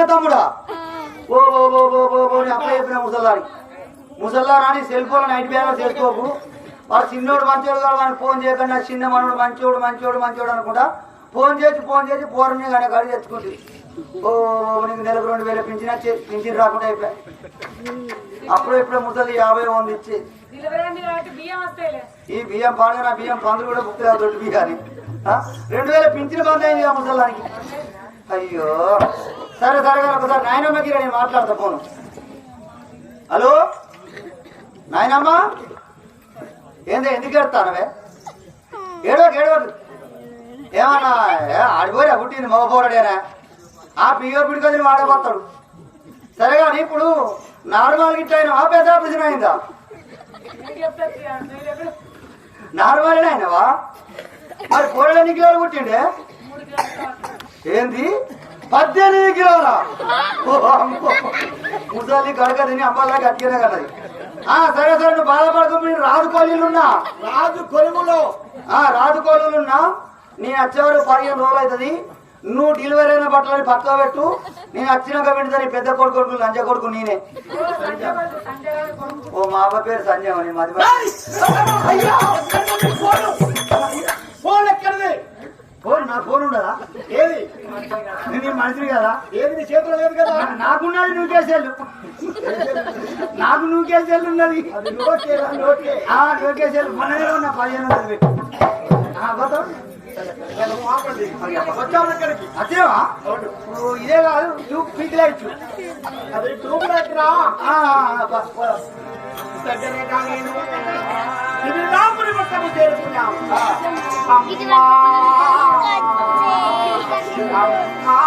చిన్న తమ్ముడా? ఓ ఓ ఓ ఓ ఓ ఓ అని అప్పుడే చెప్పిన ముసల్లారా అని సెల్ ఫోన్ నైట్ బ్యాలెన్స్ చేసుకోకు. వాడు చిన్నోడు మంచోడు కాదు వాడిని ఫోన్ చేయకుండా చిన్న మనోడు మంచోడు మంచోడు మంచోడు అనుకుంటా. ఫోన్ చేసి ఫోన్ చేసి పూర్వమే కానీ గడి తెచ్చుకుంటుంది ఓ నీకు నెలకు రెండు వేలు పింఛన్ పింఛన్ రాకుండా అయిపోయా. అప్పుడు ఇప్పుడు ముసలి యాభై వంద ఇచ్చి. ఈ బియ్యం పాడగా నా బియ్యం పందులు కూడా బుక్ దొడ్డు బియ్యాన్ని? రెండు వేల పింఛన్ బంద్ అయింది ఆ ముసలానికి అయ్యో. సరే సరే ఒకసారి నాయనమ్మకి నేను మాట్లాడతా ఫోను. హలో? నాయనమ్మ? ఏంది ఎందుకు ఎడతానవే ఏడవకు ఏడవకు. ఏమన్నా ఏ, ఆడిపోయా పుట్టింది మగ పోరాడేనా? ఆ పియ్యో పిడికొదిని వాడబోతాడు సరే కానీ ఇప్పుడు నార్మల్ గిట్ట అయినా ఆ పెద్ద ఆపరేషన్ అయిందా? నార్మల్ అయినవా? మరి కూరలు ఎన్ని కిలోలు పుట్టిండే. ఏంది? పద్దెనిమిది కిలోలా. ముసలి కడక తిని అమ్మాలా గట్టిగానే కన్నది. ఆ సరే సరే నువ్వు బాధపడకు రాజు కోలీలున్నా. రాజు కొలుములో ఆ రాజు కోలీలున్నా. నేను వచ్చేవారు పదిహేను రోజులు అవుతుంది. నువ్వు డెలివరీ అయిన బట్టలని పక్క పెట్టు. నేను వచ్చినాక పెడతాను పెద్ద కొడుకు కొడుకు లంచ కొడుకు నేనే. ఓ మా అబ్బ పేరు సంజయ్ అని మాది ఫోను నా ఫోన్ ఉండదా? ఏది? నేను మనిషిని కదా? ఏది? నీ చేతిలో లేదు కదా? నాకున్నది నువ్వు చేసేళ్ళు నాకు నువ్వు చేసేళ్ళు ఉన్నది. నువ్వు చేసేళ్ళు మొన్ననే ఉన్న పదిహేను వందలు పెట్టి. అదేవా ఇదే కాదు ట్యూబ్ పీక్ లైట్ అది ట్యూబ్ లైట్ రా. ఆ, ఆ, పో, పో. దగ్గరగా నేను ఇది రాముని మట్టము చేరుకున్నాం ఇది అమ్మా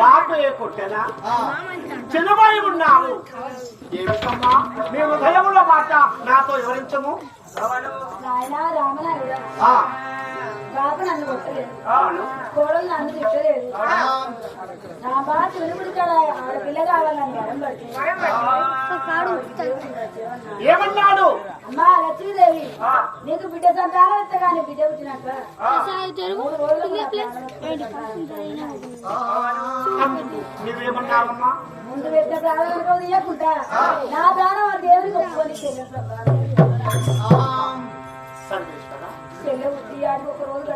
ఏ కొట్టనా? చిన్నబాయి ఉన్నావు ఏమిటమ్మా? మేము భయముల మాట నాతో వివరించము. నాయన బాబు నన్ను కొట్టలేదు అవును. కోడలు నన్ను తిట్టలేదు నా బాధ వెలుగుడు కదా ఆడపిల్ల కావాలని వరం పడుతుంది. ఏమన్నాడు? అమ్మా లక్ష్మీదేవి నీకు బిడ్డ సంతానం ఇస్తే కానీ బిడ్డ వచ్చినాక మూడు రోజులు ముందు పెట్టిన ప్రాణాలకు తీయకుండా నా ప్రాణం ఆ దేవుడికి ఒప్పుకొని సందేశనా? ఉట్టి ఆడి ఒక రోజు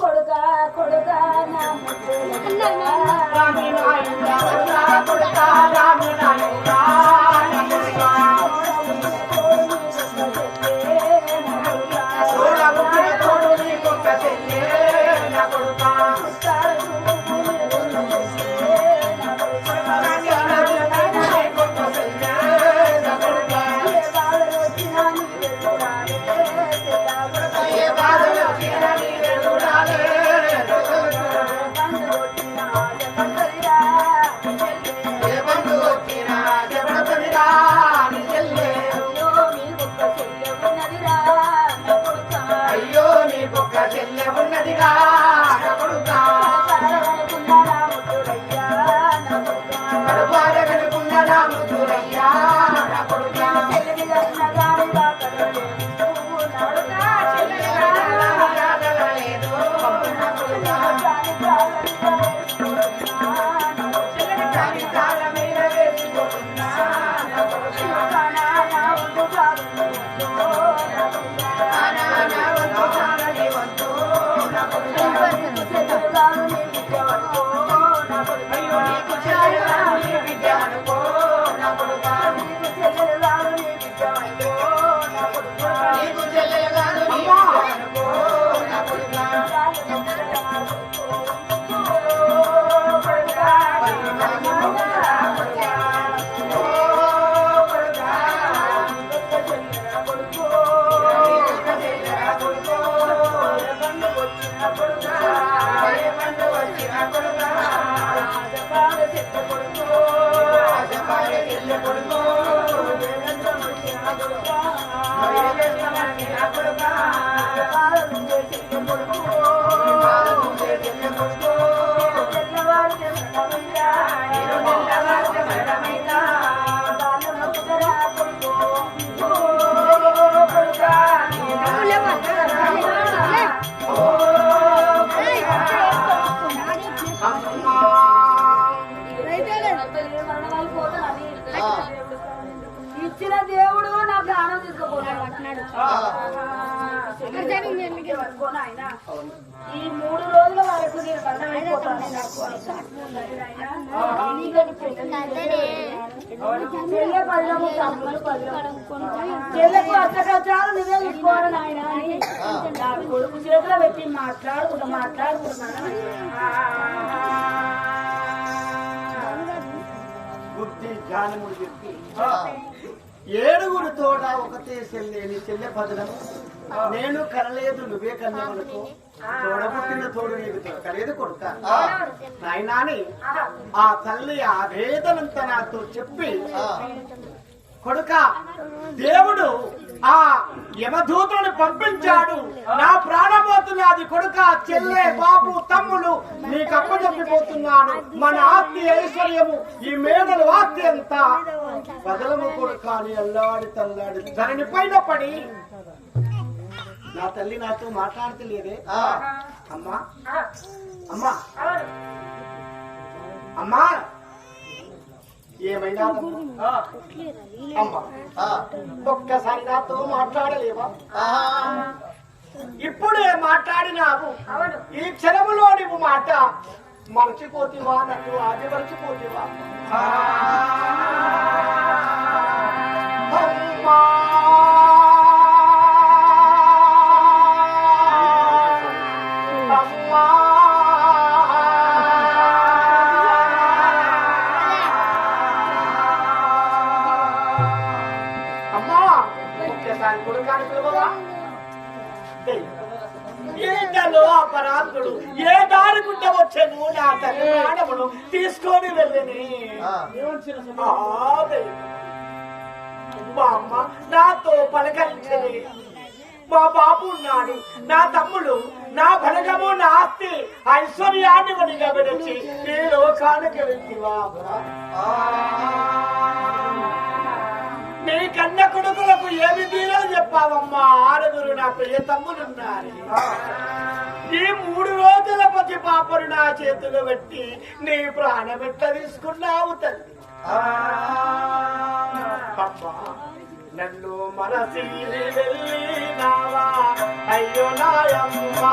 కొడుక కొడుక నా కొడుకా. Gracias. కాళ్ళ చెల్లని కాని కాళ్ళ మీద వేసుకోకున్నా నా కొడుకా. నానా నా వంతు చాలని వంతు నా కొడుకా. అయ్యో నీకు చెల్లెలు నీ బిడ్డ అనుకో నా కొడుకా. నీకు చెల్లెలు కాదు నీ బిడ్డ అనుకో నా కొడుకా. ఇచ్చిన దేవుడు నా ప్రాణం తీసుకుపోతాడు. ఈ మూడు రోజుల వరకు నేను చెల్లెకు అర్థకష్టాలు నువ్వే చూసుకోవాలి నాయన కొడుకు చేతిలో పెట్టి మాట్లాడుకుంటా మాట్లాడుకుంటున్నాను బుద్ధి జ్ఞానములు చెప్పి. ఏడుగురు తోడ ఒకతే చెల్లేని చెల్లె పదనము నేను కనలేదు నువ్వే కన్యమనుకో తోడు నీకు దొరకలేదు కొడుక. నాయనాని ఆ. తల్లి ఆ వేదనంతా నాతో చెప్పి కొడుక దేవుడు ఆ యమదూతను పంపించాడు. నా ప్రాణపోతున్నది కొడుక చెల్లె బాబు తమ్ముడు. నీకు అప్పచెప్పిపోతున్నాను మన ఆస్తి ఐశ్వర్యము ఈ మేడలు ఆస్తి అంతా బదలము కొడుక అని అల్లాడి తల్లాడి. ధరణి పైన పడి నా తల్లి నాతో మాట్లాడతలేదే. అమ్మా. అమ్మా. అమ్మా. ఏమైనా అమ్మా? ఒక్కసారి నాతో మాట్లాడలేవా? ఇప్పుడే మాట్లాడినావు. ఈ క్షణములో నువ్వు మాట మర్చిపోతివా నన్ను అది మర్చిపోతివా ఏంటలో అపరాధుడు ఏ దారికుంటే వచ్చాను నా తల్లి ప్రాణమును తీసుకొని వెళ్ళని? మా అమ్మ నాతో పలకరించని. మా బాబు ఉన్నాడు నా తమ్ముడు నా బలగము నా ఆస్తి ఐశ్వర్యాన్ని వనిగా విడిచి ఈ లోకానికి వెళ్తివా? నీ కన్న కొడుకులకు ఏమి తీరో చెప్పావమ్మా? ఆరుగురు నా ప్రియ తమ్ములున్నారు ఈ మూడు రోజుల పతి పాపరు నా చేతులు పెట్టి నీ ప్రాణం ఎట్లా తీసుకున్నావు తల్లి? అమ్మా నన్ను మనసి వెళ్ళినావా? అయ్యో నాయమ్మా.